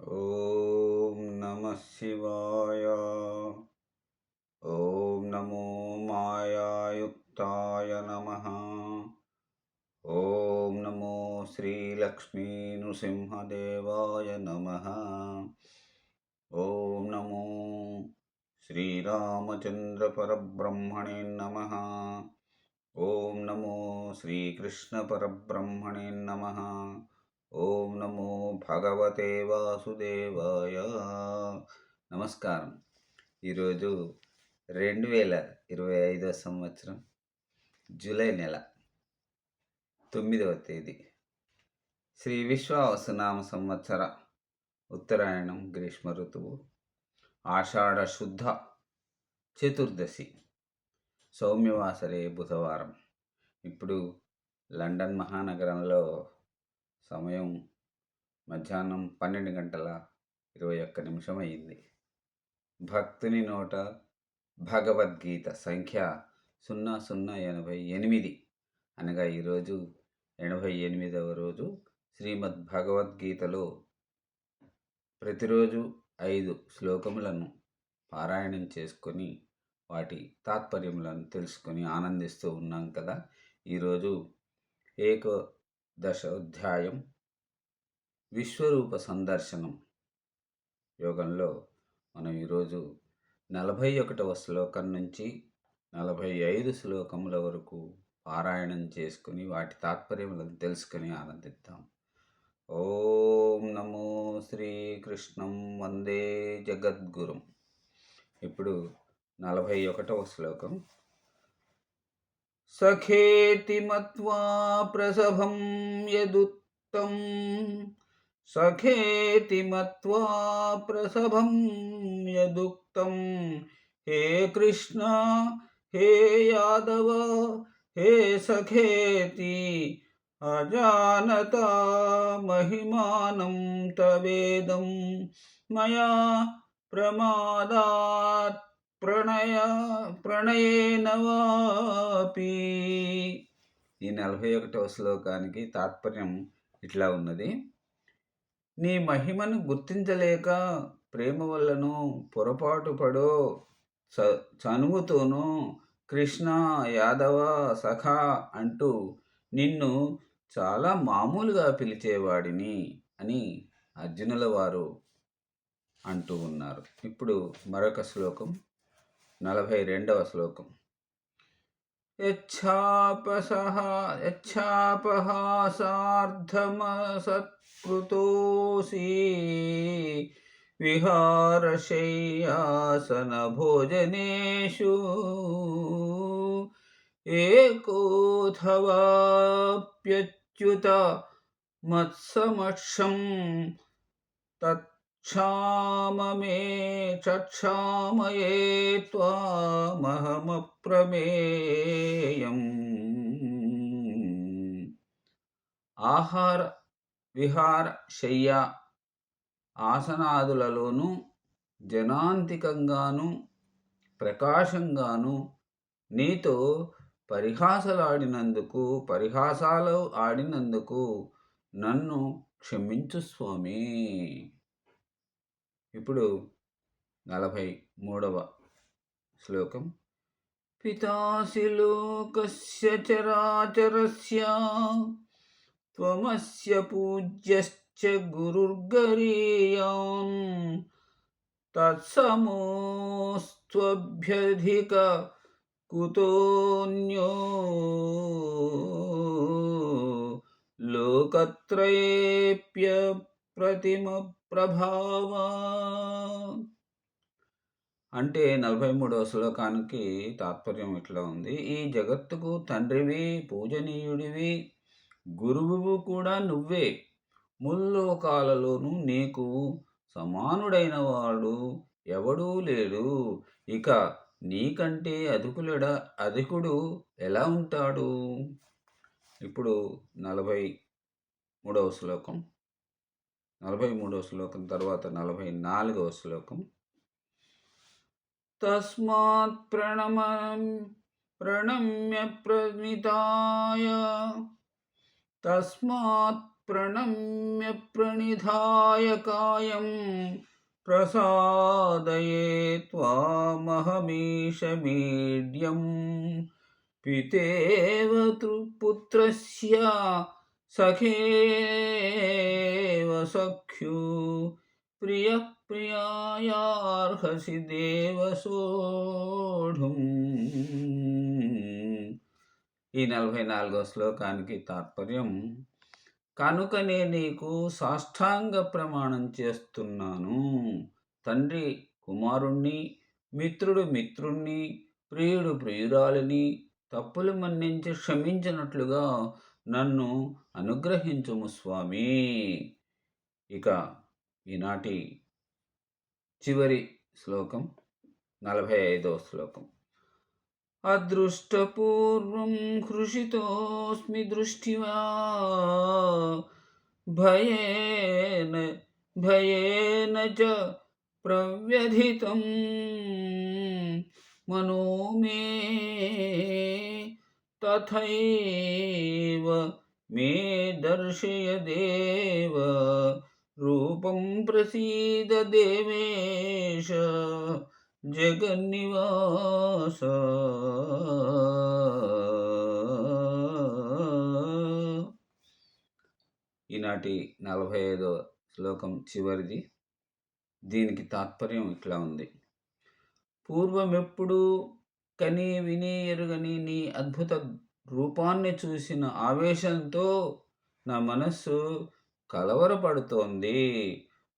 ॐ नमः शिवाय। ॐ नमो मायायुक्ताय नमः। ॐ नमो श्रीलक्ष्मीनृसिंहदेवाय नमः। ॐ नमो श्रीरामचन्द्रपरब्रह्मणे नमः। ॐ नमो श्रीकृष्णपरब्रह्मणे नमः ఓం నమో భగవతే వాసుదేవాయ. నమస్కారం. ఈరోజు రెండు వేల ఇరవై ఐదో సంవత్సరం జూలై నెల తొమ్మిదవ తేదీ. శ్రీ విశ్వావసునామ సంవత్సర ఉత్తరాయణం గ్రీష్మ ఋతువు ఆషాఢ శుద్ధ చతుర్దశి సౌమ్యవాసరే బుధవారం. ఇప్పుడు లండన్ మహానగరంలో సమయం మధ్యాహ్నం పన్నెండు గంటల ఇరవై ఒక్క నిమిషం అయింది భక్తుని నోట భగవద్గీత సంఖ్య సున్నా సున్నా ఎనభై ఎనిమిది అనగా ఈరోజు ఎనభై ఎనిమిదవ రోజు శ్రీమద్ భగవద్గీతలో ప్రతిరోజు ఐదు శ్లోకములను పారాయణం చేసుకొని వాటి తాత్పర్యములను తెలుసుకొని ఆనందిస్తూ ఉన్నాం కదా. ఈరోజు ఏకో దశోధ్యాయం విశ్వరూప సందర్శనం యోగంలో మనం ఈరోజు నలభై ఒకటవ శ్లోకం నుంచి నలభై ఐదు శ్లోకముల వరకు పారాయణం చేసుకుని వాటి తాత్పర్యములను తెలుసుకుని ఆనందిద్దాం. ఓం నమో శ్రీకృష్ణం వందే జగద్గురం. ఇప్పుడు నలభై ఒకటవ శ్లోకం. सखेति मत्वा प्रसभं यदुक्तं सखेति मत्वा प्रसभं यदुक्तं हे कृष्ण, हे यादव, हे सखेति, अजानता महिमानं तवेदं। मया प्रमादात् ప్రణయ నవాపి ఈ నలభై ఒకటవ శ్లోకానికి తాత్పర్యం ఇట్లా ఉన్నది. నీ మహిమను గుర్తించలేక ప్రేమ వల్లను పొరపాటు పడో చ చనువుతోనూ కృష్ణ యాదవ సఖా అంటూ నిన్ను చాలా మామూలుగా పిలిచేవాడిని అని అర్జునుల వారు అంటూ ఉన్నారు. ఇప్పుడు మరొక శ్లోకం. నలభై రెండవ శ్లోకం యచ్ఛాపసహ యచ్ఛాపహాసార్ధమసత్కృతోసి విహారశయ్యాసనభోజనేషు ఏకోథవాప్యచ్యుత మత్సమక్షం తత్ क्षाममे चक्षामये त्वामहमप्रमेयम् ఆహార విహార శయ్య ఆసనాదులలోనూ జనాంతికంగాను ప్రకాశంగాను నీతో పరిహాసలాడినందుకు పరిహాసాలు ఆడినందుకు నన్ను క్షమించు స్వామి ఇప్పుడు నలభై మూడవ శ్లోకం. పితాసి లోకస్య చరాచరస్య త్వమస్య పూజ్యశ్చ గురుర్గరీయం. తత్సమోస్త్వభ్యధిక కుతోన్యో లోకత్రయేప్య ప్రతిమ ప్రభావ. అంటే నలభై మూడవ శ్లోకానికి తాత్పర్యం ఇట్లా ఉంది. ఈ జగత్తుకు తండ్రివి పూజనీయుడివి గురువువు కూడా నువ్వే. ముల్లోకాలలోనూ నీకు సమానుడైన వాడు ఎవడూ లేడు. ఇక నీకంటే అధికులడ అధికుడు ఎలా ఉంటాడు? ఇప్పుడు నలభై మూడవ శ్లోకం. నలభై మూడవ శ్లోకం తర్వాత నలభై నాలుగవ శ్లోకం. తస్మాత్ ప్రణమం ప్రణమ్య ప్రణితాయ తస్మాత్ ప్రణమ్య ప్రణిధాయ కాయం ప్రసాదయే త్వామహమీషమీడ్యం పితేవ పుత్రస్య సఖేవ సఖ్యు ప్రియ ప్రియాయార్హసి దేవసోఢుం ఈ నలభై నాలుగో శ్లోకానికి తాత్పర్యం కనుక నేను నీకు సాష్టాంగ ప్రమాణం చేస్తున్నాను. తండ్రి కుమారుణ్ణి మిత్రుడు మిత్రుణ్ణి ప్రియుడు ప్రియురాలిని తప్పులు మన్నించి క్షమించినట్లుగా నన్ను అనుగ్రహించుము స్వామి. ఇక ఈనాటి చివరి శ్లోకం నలభై ఐదవ శ్లోకం. అదృష్టపూర్వం హృషితోస్మి దృష్టివా భయేన భయేన చ ప్రవ్యధితం. మనో మే తథైవ మే దర్శయ దేవ రూపం ప్రసీద దేవేశ జగన్నివాస ఈనాటి నలభై ఐదో శ్లోకం చివరిది. దీనికి తాత్పర్యం ఇట్లా ఉంది. పూర్వమెప్పుడు కని విని ఎరుగని నీ అద్భుత రూపాన్ని చూసిన ఆవేశంతో నా మనస్సు కలవరపడుతోంది.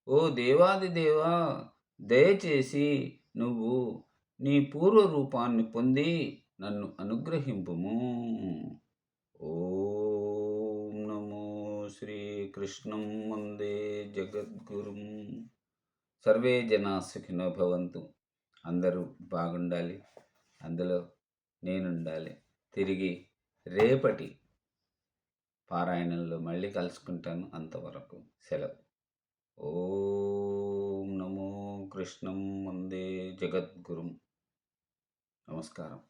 ఓ దేవాది దేవా దయచేసి నువ్వు నీ పూర్వ రూపాన్ని పొంది నన్ను అనుగ్రహింపుము. ఓం నమో శ్రీకృష్ణం వందే జగద్గురుం. సర్వే జనా సుఖినో భవంతు. అందరూ బాగుండాలి. అందులో నేనుండాలి. తిరిగి రేపటి పారాయణంలో మళ్ళీ కలుసుకుంటాను అంతవరకు. సెలవు. ఓం నమో కృష్ణం వందే జగద్గురుం. నమస్కారం.